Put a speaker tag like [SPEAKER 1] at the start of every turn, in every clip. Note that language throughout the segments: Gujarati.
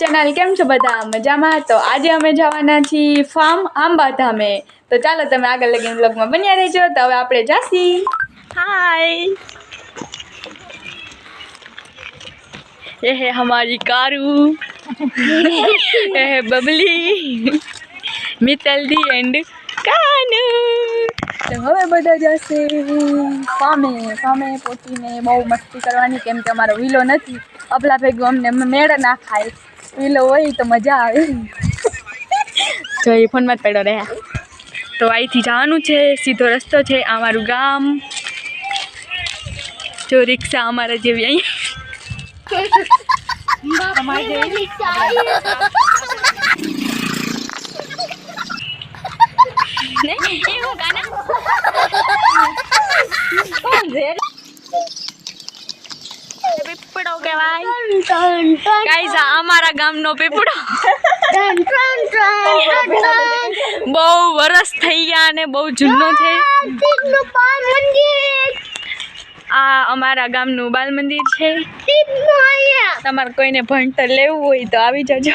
[SPEAKER 1] ચેનલ કેમ છો બધા મજામાં તો આજે અમે જવાના છીએ ફાર્મ આંબા ધામે તો ચાલો તમે આગળ લગીને બ્લોગમાં બન્યા રહેજો તો હવે આપણે જાસી હાય એ હે હમારી કારુ એ હે બબલી દી એન્ડ કાનુ તો હવે બધા જશે સામે સામે પોતીને બહુ મસ્તી કરવાની કેમ કે અમારો વિલો નથી અબલા ભેગું અમને મેળ ના ખાય વિલો હોય તો મજા આવે જો એ ફોનમાં જ પડ્યો રહ્યા તો અહીંથી જવાનું છે સીધો રસ્તો છે અમારું ગામ જો રિક્ષા અમારા જેવી અહીં કોણ પીપળો કહેવાય ગાઈઝ અમારા ગામનો પીપળો બહુ વરસ થઈ ગયા અને બહુ જૂનો છે આ અમારા ગામનું બાલ મંદિર છે તમારે કોઈને ભણતર લેવું હોય તો આવી જજો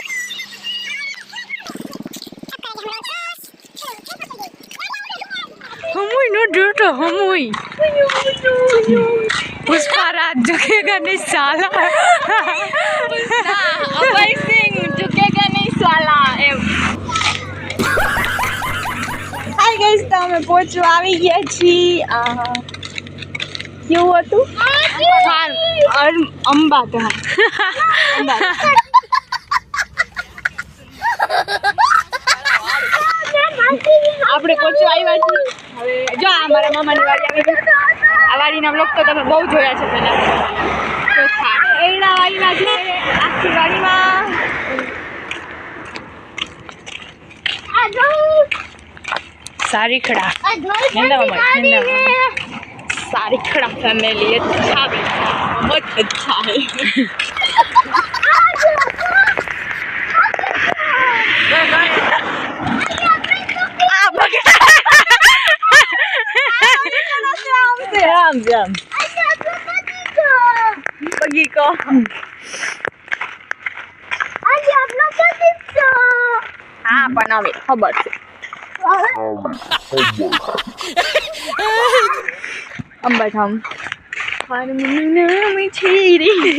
[SPEAKER 1] हमुई नो डूटो हमुई उस पर आज झुकेगा नहीं साला अभय सिंह झुकेगा नहीं साला हाय गाइस तो मैं पहुंच हमें ये આવી क्यों છી तू કેવું और ફાર્મ तो ધર અંબા આપણે પહોંચવા આવ્યા છીએ જો આ મારા મામાની વાડી આવી છે આ વાડીના બ્લોક તો તમે બહુ જોયા છે પહેલાં એના વાડીના છે આખી વાડીમાં સારીખડા સારીખડા ફેમિલી અચ્છા મત અચ્છા Wiem, wiem. A ja to Magiko. Magiko. A ja to Magiko. A, panowie, Hobart. Hobart. Ông bài thầm. Phải đừng mình nhớ mình thi đi.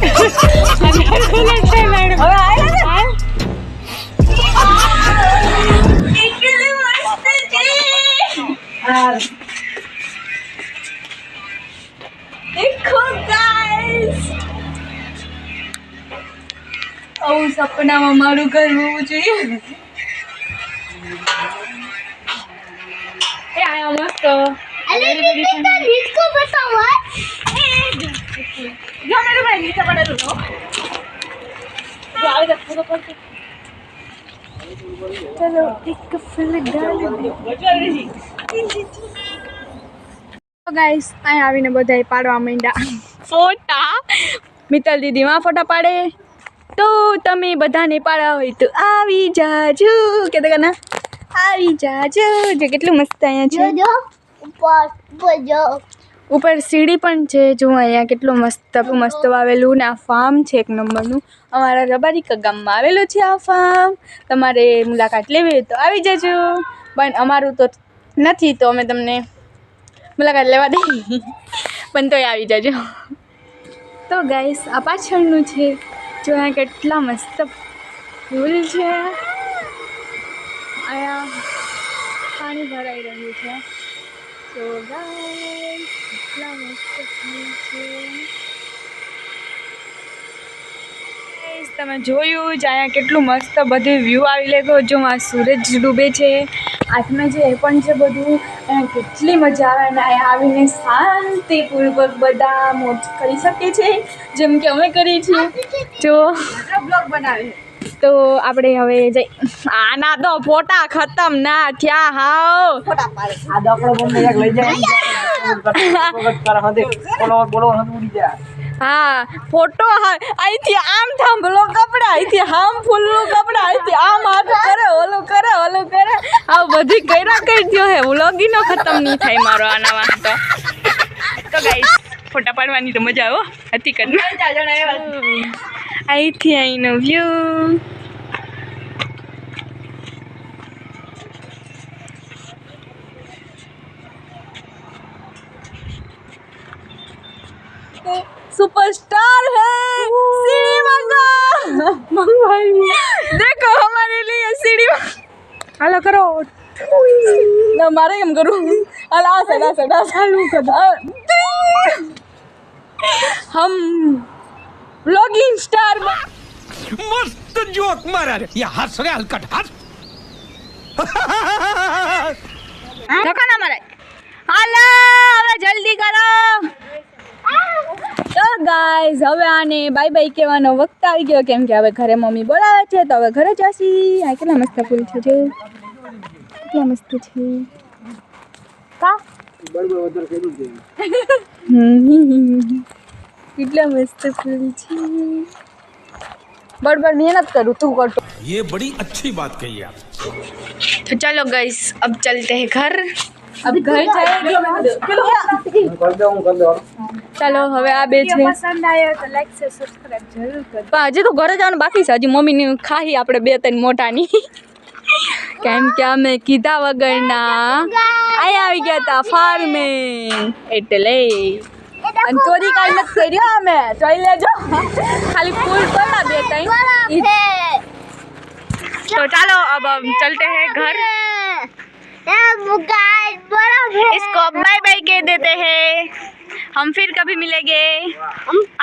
[SPEAKER 1] देखो गाइस આવું સપનામાં મારું ઘર હોવું જોઈએ એ આયા મસ્ત અરે દીદી તાર રીત કો બતાવો ચલો ટીકફિલે ગાલે દી હો ગાઈસ આ આવીને બધાય પાડવા માંડ્યા ફોટા મિતલ દીદી માં ફોટા પાડે તો તમે બધા ને પાડા હોય તો આવી જાજો કેતો કના આવી જાજો કેટલું મસ્ત આયા છે જોજો ઉપર બજો ઉપર સીડી પણ છે જો અહીંયા કેટલું મસ્ત મસ્ત વાવેલું ને આ ફાર્મ છે એક નંબરનું અમારા રબારીકા ગામમાં આવેલું છે આ ફાર્મ તમારે મુલાકાત લેવી હોય તો આવી જજો પણ અમારું તો નથી તો અમે તમને મુલાકાત લેવા દઈ પણ તોય આવી જજો તો ગાઈસ આ પાછળનું છે જો અહીંયા કેટલા મસ્ત ફૂલ છે અહીંયા પાણી ભરાઈ રહ્યું છે તો ગાઈસ કેટલા મસ્ત ફૂલ છે તમે જોયું જ અહીંયા કેટલું મસ્ત બધું વ્યૂ આવી લેતો જો આ સૂરજ ડૂબે છે હાથમાં છે એ પણ છે બધું અહીંયા કેટલી મજા આવે અને અહીંયા આવીને શાંતિપૂર્વક બધા મોજ કરી શકે છે જેમ કે અમે કરીએ છીએ જો બ્લોગ બનાવે તો આપણે હવે જઈ આના તો ફોટા ખતમ ના થયા હાવ હા ફોટો અહીંથી આમ થાંભલો ભલો કપડા અહીંથી આમ ફૂલનું કપડા અહીંથી આમ હાથ કરે ઓલું કરે ઓલું કરે આવ બધી કર્યા કરી દો હે વ્લોગીનો ખતમ નહીં થાય મારો આના તો તો ગાઈસ ફોટા પાડવાની તો મજા આવો હતી કરી I think of you. Superstar है सीढ़ी मंगा मंगवाई देखो हमारे लिए सीढ़ी हेलो करो ना मारे हम करूँ अलास अलास अलास सालू कदा हम બ્લોગિંગ
[SPEAKER 2] સ્ટાર મસ્ત જોક મારા યા હસ રે હલકટ હસ
[SPEAKER 1] ધક્કા ના મારે હાલો હવે જલ્દી કરો તો ગાઈઝ હવે આને બાય બાય કહેવાનો વખત આવી ગયો કેમ કે હવે ઘરે મમ્મી બોલાવે છે તો હવે ઘરે જશી આ કેટલા મસ્ત ફૂલ છે જો કેટલા મસ્ત છે કા હમ मेहनत करू तू कर तो।
[SPEAKER 2] ये बड़ी अच्छी बात कही आप
[SPEAKER 1] तो चलो गैस अब चलते हैं घर अब घर
[SPEAKER 3] तो
[SPEAKER 1] चलो हम आ बेचने पसंद
[SPEAKER 4] आए तो लाइक से सब्सक्राइब जरूर कर हजी
[SPEAKER 1] तो घर जान बाकी से हजी मम्मी ने खाही अपने बे तीन मोटा नी कैम क्या मैं कीधा वगैरह आया गया था फार में एटले અને ચોરી કાઈ નથી કર્યો અમે જોઈ લેજો ખાલી ફૂલ તોડા બે તઈ तो चलो अब हम चलते हैं घर इसको बाय बाय कह देते हैं हम फिर कभी मिलेंगे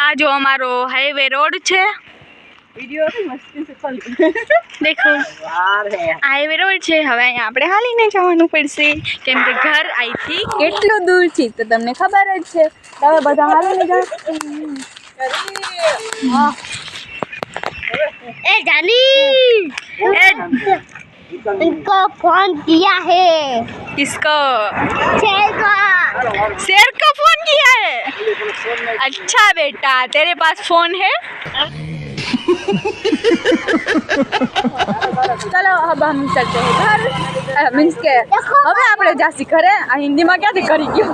[SPEAKER 1] आज हमारो हाईवे रोड है વિડિયો મસ્તી છે ચાલી દેખો હાઈવે છે હવે અહીંયા આપણે હાલીને જવાનું પડશે કેમ કે ઘર અહીંથી કેટલું દૂર છે તો તમને ખબર જ છે તમે બધા હાલીને જાઓ
[SPEAKER 4] ए जानी इनको फोन किया है
[SPEAKER 1] किसको
[SPEAKER 4] शेर को
[SPEAKER 1] शेर को फोन किया है अच्छा बेटा तेरे पास फोन है चलो अब हम चलते हैं घर मीन्स के अबे आप लोग
[SPEAKER 2] जा सीख रहे हैं हिंदी में क्या दिख रही
[SPEAKER 4] क्यों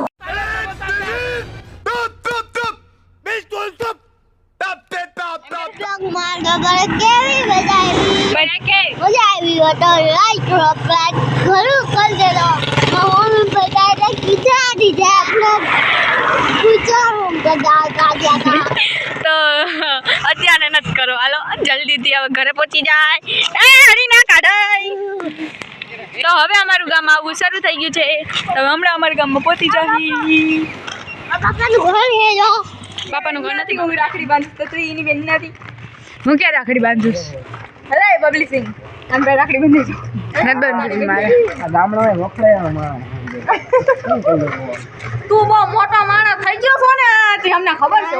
[SPEAKER 4] मार
[SPEAKER 1] गए
[SPEAKER 4] मजा आएगी मजा लाइक सब्सक्राइब करो कर देना
[SPEAKER 1] દીધી હવે ઘરે પહોંચી જાય એ ના કાઢાય તો હવે અમારું ગામ આવવું શરૂ થઈ ગયું છે તો હમણાં અમારા ગામમાં પહોંચી
[SPEAKER 4] જવી
[SPEAKER 1] પાપાનું ઘર નથી હું રાખડી બાંધું તો તું એની હું ક્યાં રાખડી બાંધું છું રાખડી બાંધી તું બહુ મોટો માણસ થઈ ગયો છો ને તે અમને ખબર છે